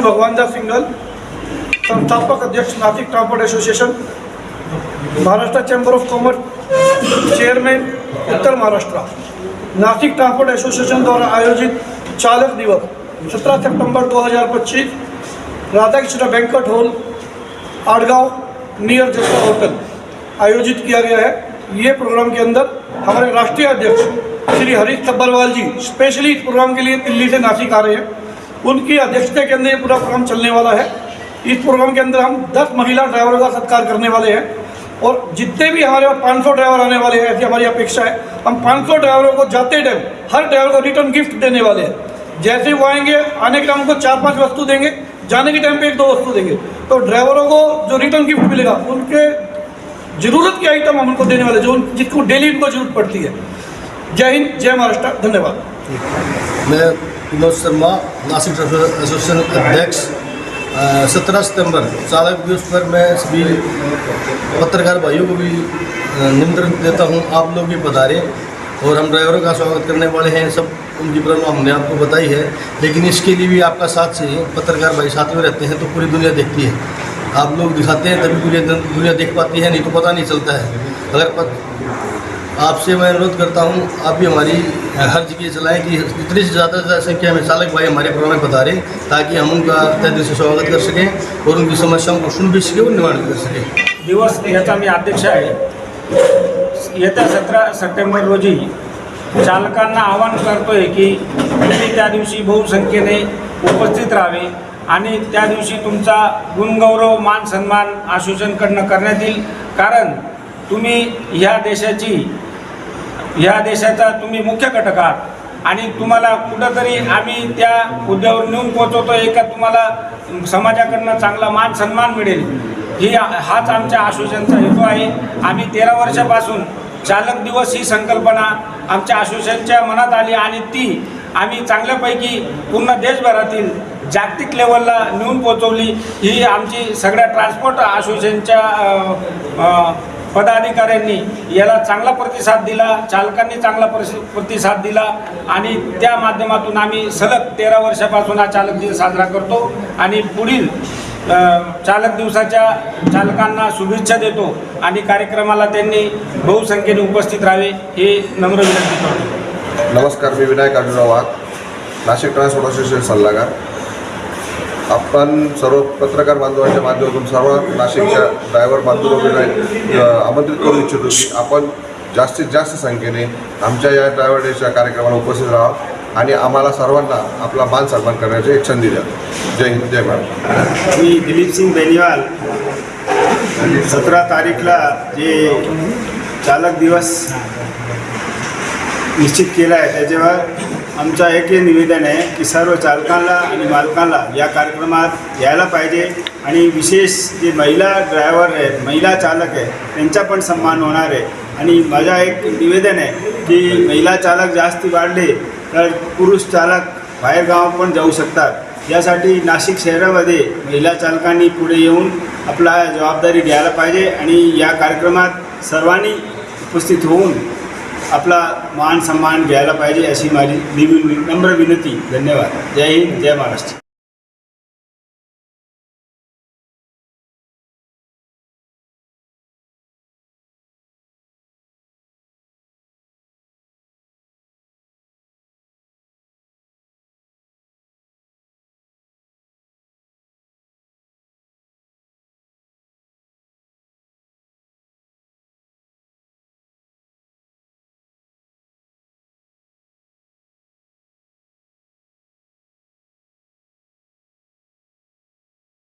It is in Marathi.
भगवानदास सिंगल संस्थापक अध्यक्ष Nashik transport association Maharashtra chamber of commerce chairman उत्तर महाराष्ट्र नासिक ट्रांसपोर्ट एसोसिएशन द्वारा आयोजित चालक दिवस 17 सितंबर 2025 Radhakrishna banquet hall, Adgaon near जैसा होटल आयोजित किया गया है। ये प्रोग्राम के अंदर हमारे राष्ट्रीय अध्यक्ष श्री हरीश तब्बरवाल जी स्पेशली इस प्रोग्राम के लिए दिल्ली से नासिक आ रहे हैं। उनकी अध्यक्षता के अंदर ये पूरा प्रोग्राम चलने वाला है। इस प्रोग्राम के अंदर हम 10 महिला ड्राइवरों का सत्कार करने वाले हैं और जितने भी हमारे पास 500 ड्राइवर आने वाले हैं, ऐसी हमारी अपेक्षा है। हम 500 ड्राइवरों को जाते टाइम हर ड्राइवर को रिटर्न गिफ्ट देने वाले हैं। जैसे वो आएँगे, आने के टाइम उनको चार पाँच वस्तु देंगे, जाने के टाइम पे एक दो वस्तु देंगे। तो ड्राइवरों को जो रिटर्न गिफ्ट मिलेगा, उनके ज़रूरत के आइटम हम उनको देने वाले जो जिसको डेली उनको ज़रूरत पड़ती है। जय हिंद, जय महाराष्ट्र, धन्यवाद। मैं विनोद शर्मा नासिक एसोसिएशन अध्यक्ष सत्रह सितंबर, चालक दिवस पर मैं सभी पत्रकार भाइयों को भी निमंत्रण देता हूँ। आप लोग भी पधारें और हम ड्राइवरों का स्वागत करने वाले हैं। सब उनकी प्रॉब्लम हमने आपको बताई है, लेकिन इसके लिए भी आपका साथ चाहिए पत्रकार भाई साथ में रहते हैं तो पूरी दुनिया देखती है। आप लोग दिखाते हैं, तभी पूरी दुनिया देख पाती है, नहीं तो पता नहीं चलता है। अगर आपसे मैं अनुरोध करता हूँ, आप भी हमारी हर जगह चलाएं कि इतनी से ज़्यादा से ज़्यादा संख्या में चालक भाई हमारे प्रोग्राम में रहे ताकि हम उनका तय दिल से स्वागत कर सकें और उनकी समस्याओं को सुन भी सकें और निवारण कर सकें। दिवस याचा मी अध्यक्ष आहे येत्या सतरा सप्टेंबर रोजी चालकांना आवाहन करतोय की तुम्ही त्या दिवशी बहुसंख्येने उपस्थित राहावे आणि त्या दिवशी तुमचा गुणगौरव मान सन्मान आश्वासनकडनं करण्यात येईल. कारण तुम्ही ह्या देशाची ह्या देशाचा तुम्ही मुख्य घटक आहात. आणि तुम्हाला कुठंतरी आम्ही त्या मुद्द्यावर नेऊन पोहोचवतो एका तुम्हाला समाजाकडनं चांगला मान सन्मान मिळेल. ही हाच आमच्या आश्वासनचा हेतू आहे. आम्ही तेरा वर्षापासून चालक दिवस ही संकल्पना आमच्या आश्वासनच्या मनात आली आणि ती आम्ही चांगल्यापैकी पूर्ण देशभरातील जागतिक लेवलला नेऊन पोहोचवली. ही आमची सगळ्या ट्रान्सपोर्ट असोसिएशनच्या पदाधिकाऱ्यांनी याला चांगला प्रतिसाद दिला चालकांनी चांगला प्रतिसाद दिला आणि त्या माध्यमातून आम्ही सलग तेरा वर्षापासून हा चालक दिन साजरा करतो आणि पुढील चालक दिवसाच्या चालकांना शुभेच्छा देतो आणि कार्यक्रमाला त्यांनी बहुसंख्येने उपस्थित राहावे हे नम्र विनंती करतो. नमस्कार मी विनायक अर्जुनराव वाघ नाशिक ट्रान्सपोर्ट असोसिएशन सल्लागार. आपण सर्व पत्रकार बांधवांच्या माध्यमातून सर्व नाशिकच्या ड्रायव्हर बांधवांना आमंत्रित करू इच्छितो की आपण जास्तीत जास्त संख्येने आमच्या या ड्रायव्हर डेच्या कार्यक्रमाला उपस्थित राहा आणि आम्हाला सर्वांना आपला मान सन्मान करण्याची एक संधी द्या. जय हिंद जय महाराष्ट्र मी दिलीप सिंग बेनिवाल सतरा तारीखला जे चालक दिवस निश्चित केला आहे त्याच्यावर आमचा एक हे निवेदन आहे की सर्व चालकांना आणि मालकांना या कार्यक्रमात यायला पाहिजे आणि विशेष जे महिला ड्रायव्हर आहेत महिला चालक आहेत त्यांचा पण सन्मान होणार आहे. आणि माझा एक निवेदन आहे की महिला चालक जास्ती वाढले तर पुरुष चालक बाहेरगाव पण जाऊ शकतात. यासाठी नाशिक शहरामध्ये महिला चालकांनी पुढे येऊन आपला जबाबदारी घ्यायला पाहिजे आणि या कार्यक्रमात सर्वांनी उपस्थित होऊन आपला मान सन्मान घ्यायला पाहिजे अशी माझी निवि नम्र विनंती. धन्यवाद. जय हिंद जय महाराष्ट्र.